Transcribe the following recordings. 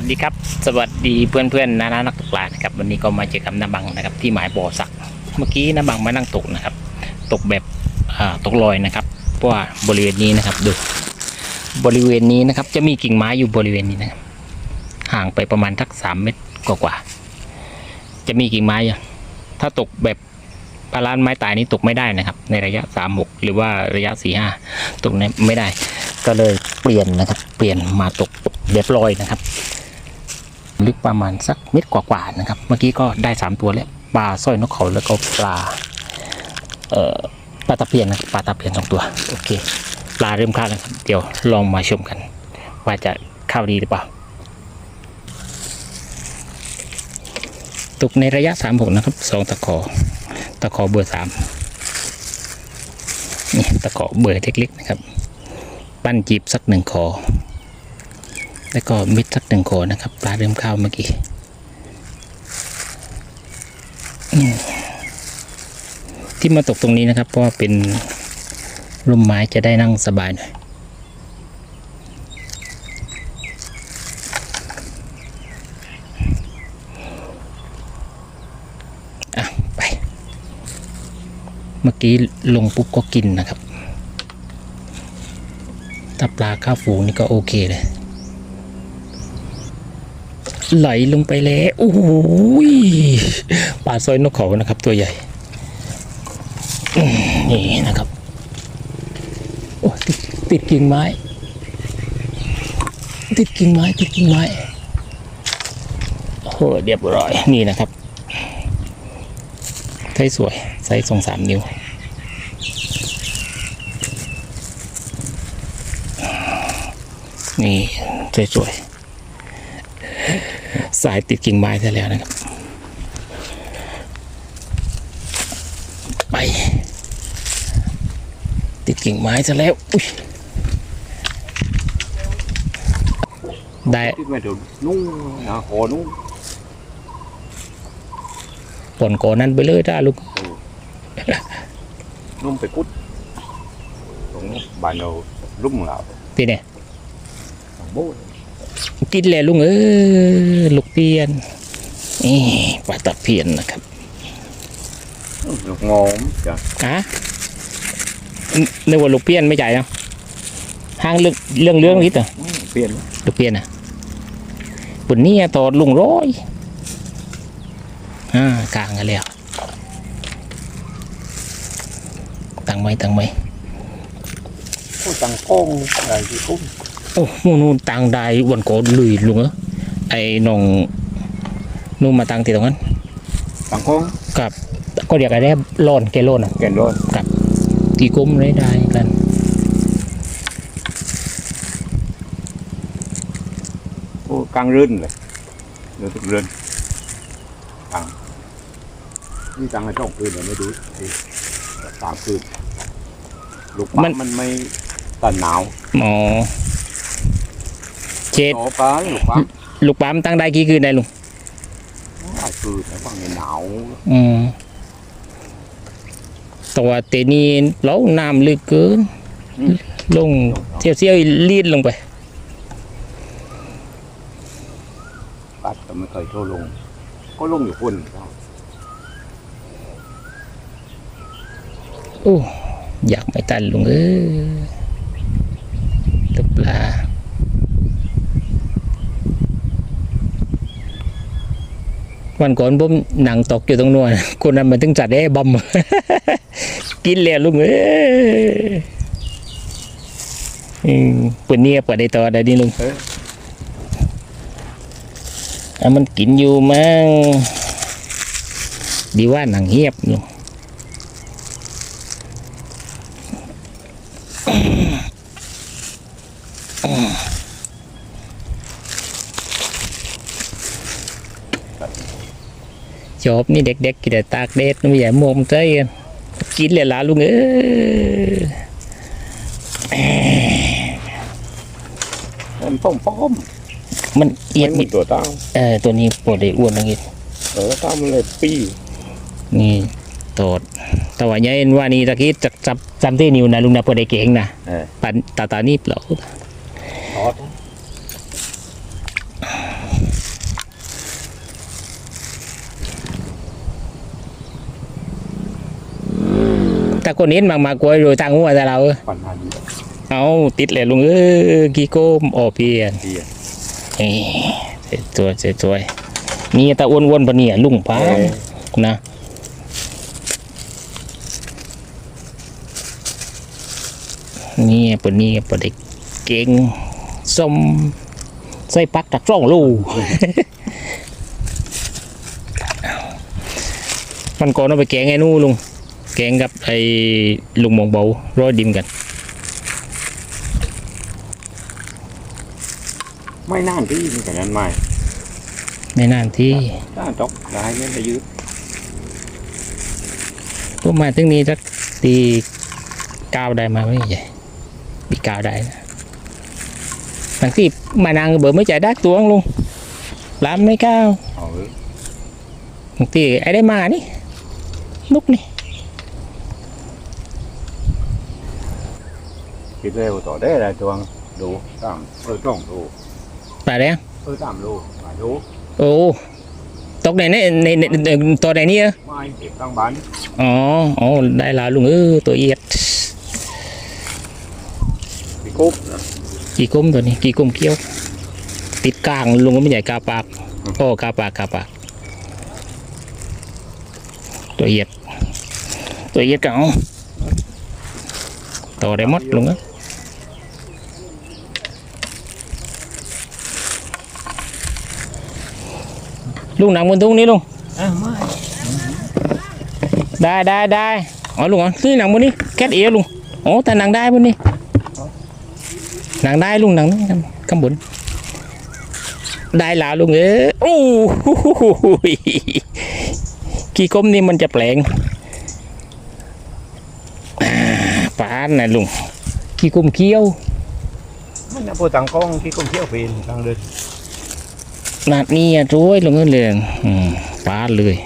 วัสดีครับ สวัสดีเพื่อนเพื่อนนานานักตกปลานะครับวันนี้ก็มาเจอกับน้าบังนะครับ ที่หมายบ่อสัก เมื่อกี้น้าบังมานั่งตกนะครับ ตกแบบตกลอยนะครับ เพราะว่าบริเวณนี้นะครับดู บริเวณนี้นะครับ จะมีกิ่งไม้อยู่บริเวณนี้นะครับ ห่างไปประมาณทักสามเมตรกว่าๆจะมีกิ่งไม้อยู่ถ้าตกแบบปลาล้านไม้ตายนี้ตกไม่ได้นะครับ ในระยะสามหกหรือว่าระยะสี่ห้าตกนี้ไม่ได้ ก็เลยเปลี่ยนนะครับ เปลี่ยนมาตกเรียบร้อยนะครับ ลึกประมาณสักเม็ดกว่าๆนะครับ เมื่อกี้ก็ได้สามตัวแล้วปลาสร้อยนกเขาแล้วก็ปลาเอ่อปลาตะเพียนนะปลาตะเพียนสองตัวโอเคปลาเริ่มเข้าแล้วครับเดี๋ยวลองมาชมกัน ว่าจะเข้าดีหรือเปล่าตกในระยะสามหกนะครับสองตะขอตะขอเบอร์สามนี่ตะขอเบอร์เล็กๆนะครับ ปั้นจีบสักหนึ่งคอ แล้วก็มิดสักหนึ่งคอนะครับปลาเริ่มเข้าเมื่อกี้ที่มาตกตรงนี้นะครับ เพราะว่าเป็นร่มไม้จะได้นั่งสบายหน่อยอะไป เมื่อกี้ลงปุ๊บก็กินนะครับ ถ้าปลาข้าวฝูงนี่ก็โอเคเลย ไหลลงไปแล้ว โอ้โหยปลาสร้อยนกเขานะครับ ตัวใหญ่ นี่นะครับ โอ้ติดติดกิ่งไม้ ติดกิ่งไม้ ติดกิ่งไม้ โอ้โหเรียบร้อย นี่นะครับไซส์สวย ไซส์สองสามนิ้วนี่สวยๆ สายติดกิ่งไม้ซะแล้วนะครับ ไป ติดกิ่งไม้ซะแล้วอุ๊ยได้ที่ไม่ถูกนุ่งนะคอนุ่งผลก่อนนั้นไปเลยถ้าลูกนุ่มไปกุดตรงบ้านเราลุ่มเราที่เนี่ยสองโบ้ กินแล้วลุงเออลูกเพียนนี่ปลาตะเพียนนะครับลูกงอมจ้ะอะนึกว่าลูกเพียนไม่ใช่เนาะห้างเรื่องเรื่องเรื่องนิดเหรอเปลี่ยนลูกเพียนอะปุ่นนี่ตอดลุงร้อยอ่ากลางกันแล้วตังไหมตังไหมโอ้ตังกล้องอะไรที่คุ้ม โอ้โหนู่นตังได้วันก่อนลุยลุงเออไอ้น้องนู่นมาตังที่ตรงนั้นตังกล้องกับ ก็เรียกอะไรโลนแกโลนอะแกนร้อนตีกุ้มได้ได้กันโอ้กลางรื่นเลยเดือดรื่นกลางนี่ตังให้ต้องคืนเลยไม่ดูสิสามคืนลูกมันมันไม่ตันหนาวหมอเจ็ดโอ้ปลาลูกปลาลูกปั๊มตั้งได้กี่คืนได้ลุงหลายคืนแล้วบางเนี่ยหนาวอืมตัวเตนี่เราน้ำลึกเกินลงเที่ยวเที่ยวๆลีดลงไปปัดแต่ไม่เคยโทรลงก็ลงอยู่คนเจ้าโอ้อยากไม่ตันลุงเอ้ยตกปลา วันก่อนผมหนังตกอยู่ตรงนู้นคนนั้นมันถึงจัดได้บอมกินแล้วลุงเอ้ยอืมปุ่นเนียบกว่าได้ต่อได้นี่ลุงเอออะมันกินอยู่มั้งดีว่าหนังเหียบลุงช อบนี่เด็กๆกินแต่ตากเด็ดไม่ใหญ่มวงใจกันกินเลยล่ะลุงเอ้ยมันป้อมป้อมมันเอียดไม่มิมีตัวตั้งเออตัวนี้ปวดได้อ้วนนังอีกเออตั้งมันเลยปี้นี่โตดแต่ว่ายัยว่านี่ตะกี้จับจับจำที่นิ้วนะลุงนะปวดได้เก่งนะเออปันตาตานี่เปล่า ทอด ถ้าคนเห็นมากมากลัวโรยทางหัวแต่เราเออปัญหานี้เอาติดเลยลุงเออกี่โก้มออเพียนที่เอ้เสร็จตัวเสร็จตัวนี่ตาอ้วนๆปะเนี่ยลุงป้านะนี่ปะนี่ปะเด็กเก่งส้มใส่ปักตักร่องลูกมันก่อนเอาไปแกงไอ้นู่ลุง แกงกับไอ้ลุงมองเบาร้อยดิมกัน ไม่น่านที่นี่แต่นั้นไม่ไม่นานที่น่านจกได้เงี้ยไปยืดพวกมาถึงนี้สักตีเก้าได้มาไม่ใหญ่ตีเก้าได้นะบางที่มานางเบอร์ไม่จ่ายดักตัวลุงล้ำไม่เก้าเอาเออบางทีไอ้ได้มานี่ลุกนี่ คิดเร็วต่อได้เลยตัวดูตามเออต้องดูป่าแล้วเออตามดูมาดูโอ้ตกในในในในในตัวไหนนี่เออไม่เก็บตั้งบ้านอ๋ออ๋อได้และลุงเออตัวเอียดพี่กุ๊บนะกี่กุ้มตัวนี้กี่กุ้มเกี้ยว ติดกลางลุงก็ไม่ใหญ่กาปากโอ้กาปากกาปากตัวเอียดตัวเอียดกันเอาต่อได้หมดลุงอะ ลุงหนังบนทุ่งนี้ลุงอะไม่ได้ได้ได้อ๋อลุงอ๋อนี่หนังบนนี้แคทเอียลุงอ๋อแต่หนังได้บนนี้หนังได้ลุงหนังนี่ข้างบนได้แล้วลุงเอ้ยโอ้โหกี่ก้มนี่มันจะแปลงอ่าปานนะลุงกี่ก้มเกี้ยวมันนะพวกต่างกล้องที่ก้มเที่ยวเป็นต่างเดิน นาดนี้อะช่วยลุงเอ้ยเลยอืมปานเลย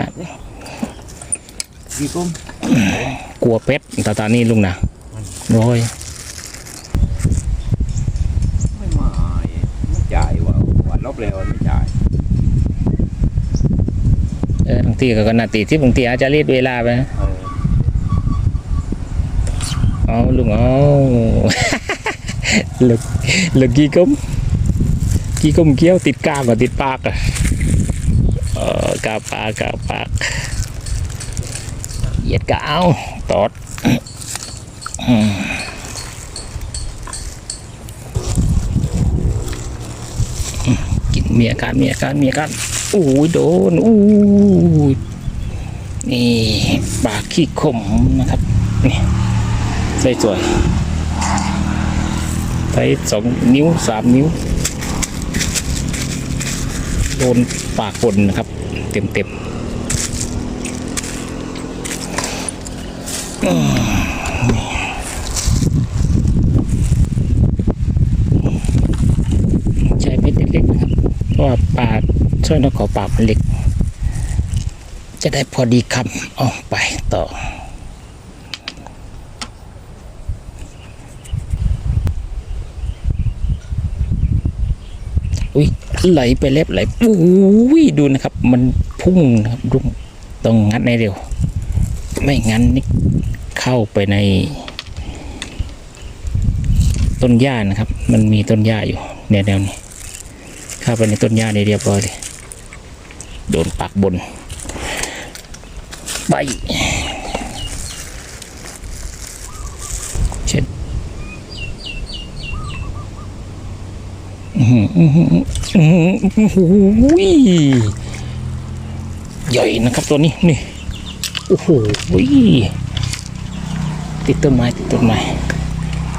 น่ะพี่กุ๊บกลัวเป็ดตาตานี่ลุงนะร้อยไม่มาไม่จ่ายว่าวันลบเร็วไม่จ่ายเออบางทีก็ก็นาตีที่บางทีอาจจะรีดเวลาไปนะเออเอาลุงเอาหลึกหลึ กี้ก้มเกี้ยวติดกามกับติดปากอะเออกาปากกาปากเหยียดกาวตอดกินเมียการเมียการเมียการโอ้ยโดนอู้ยนี่ปากขี้ขมนะครับนี่ใส่สวยใส่สองนิ้วสามนิ้ว ดนปากบนนะครับ เต็มเต็มๆใช้เพชรเล็กๆนะครับ เพราะว่าปลาช่วยนกขอปากมันเล็ก จะได้พอดีคำเอาไปต่อ อุ้ยไหลไปเล็บไหลอุ้ยดูนะครับ มันพุ่งนะครับดุงต้องงัดในเร็ว ไม่งั้นนี่เข้าไปใน ต้นหญ้านะครับ มันมีต้นหญ้าอยู่แนวแนวนี้เข้าไปในต้นหญ้าได้เรียบร้อยเลยโดนปากบนไปเช็ด อื้อหืออื้อหืออื้อหืออื้อหือ ใหญ่นะครับตัวนี้นี่โอ้โหติดต้นไม้ติดต้นไม้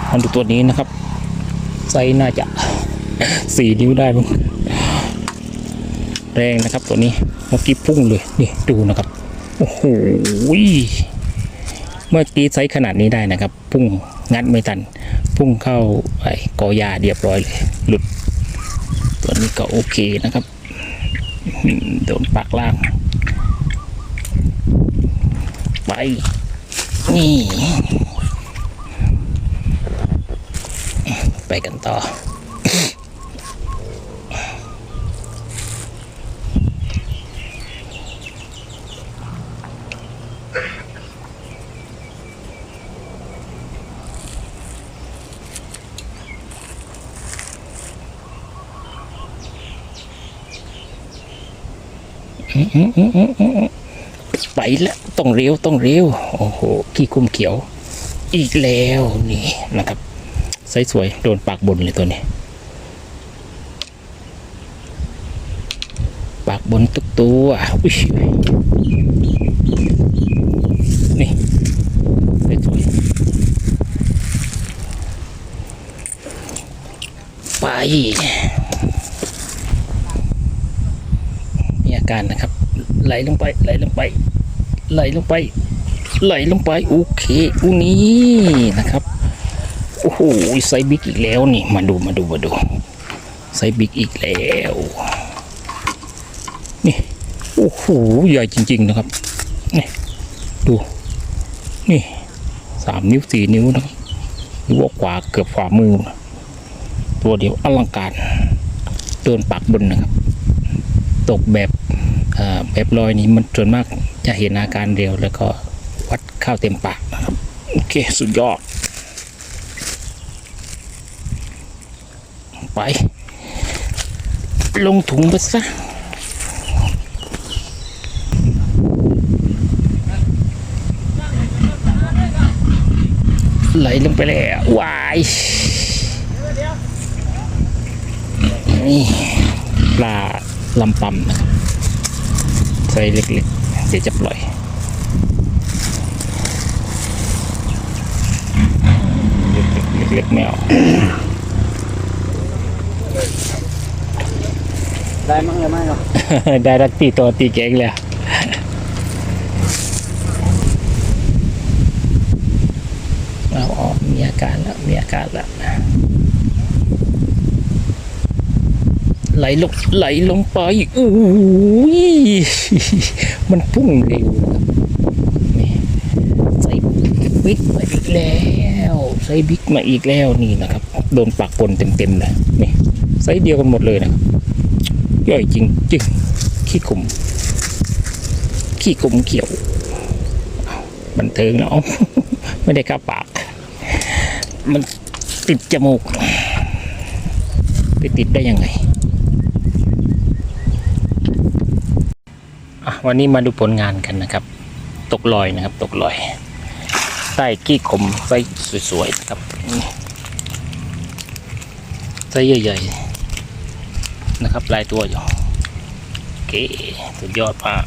มาดูตัวนี้นะครับไซน่าจะสี่นิ้วได้มั้งแรงนะครับตัวนี้เมื่อกี้พุ่งเลยนี่ดูนะครับโอ้โหเมื่อกี้ไซส์ขนาดนี้ได้นะครับ พุ่งงัดไม่ทัน พุ่งเข้าไอ้กอยาเรียบร้อยเลย หลุด ตัวนี้ก็โอเคนะครับโดนปากล่าง ไป นี่ ไปกันต่อ อืมอืมอืมอืม ไปแล้วต้องเร็วต้องเร็วโอ้โหขี้คุ้มเขียว อีกแล้วนี่นะครับไซส์สวยโดนปากบนเลยตัวนี้ ปากบนทุกตัวอุ้ยนี่ไซส์สวยไป มีอา การนะครับ ไหลลงไป ไหลลงไป ไหลลงไป ไหลลงไปโอเคอูนี้นะครับโอ้โหไซบิ๊กอีกแล้วนี่มาดูมาดูมาดูไซบิ๊กอีกแล้วนี่โอ้โหใหญ่จริง ๆนะครับนี่ดูนี่สามนิ้วสี่นิ้วนะครับหรือว่ากว่าเกือบฝ่ามือ ตัวเดียวอลังการโดนปากบนนะครับ ตกแบบ แบบลอยนี้มันส่วนมากจะเห็นอาการเร็วแล้วก็วัดข้าวเต็มปากนะครับ โอเค สุดยอด ไป ลงถุงไปซะไหลลงไปแล้ววายนี่ปลาลำปำนะครับ ไซส์เล็กๆ เดี๋ยวจะปล่อย เล็กๆเล็กๆไม่เอาได้มั้งเลยไหมเนาะได้รักตีตัวตีเก่งเลยเอาออกมีอาการแล้วมีอาการแล้ว ไหลลงไหลลงไปอู้ยมันพุ่งเร็วใส่บิ๊กมาอีกแล้วใส่บิ๊กมาอีกแล้วนี่นะครับ โดนปากปนเต็มๆเลยนี่ไซส์เดียวกันหมดเลยนะครับย่อยจริงจริงขี้ขมขี้ขมเขียวบันเทิงเนาะไม่ได้เข้าปาก มันติดจมูกไปติดได้ยังไงอะ วันนี้มาดูผลงานกันนะครับ ตกลอยนะครับ ตกลอย ใต้กี้ขมไส้สวยๆนะครับไส้ใหญ่ๆนะครับลายตัวอยู่โอเคสุดยอดมาก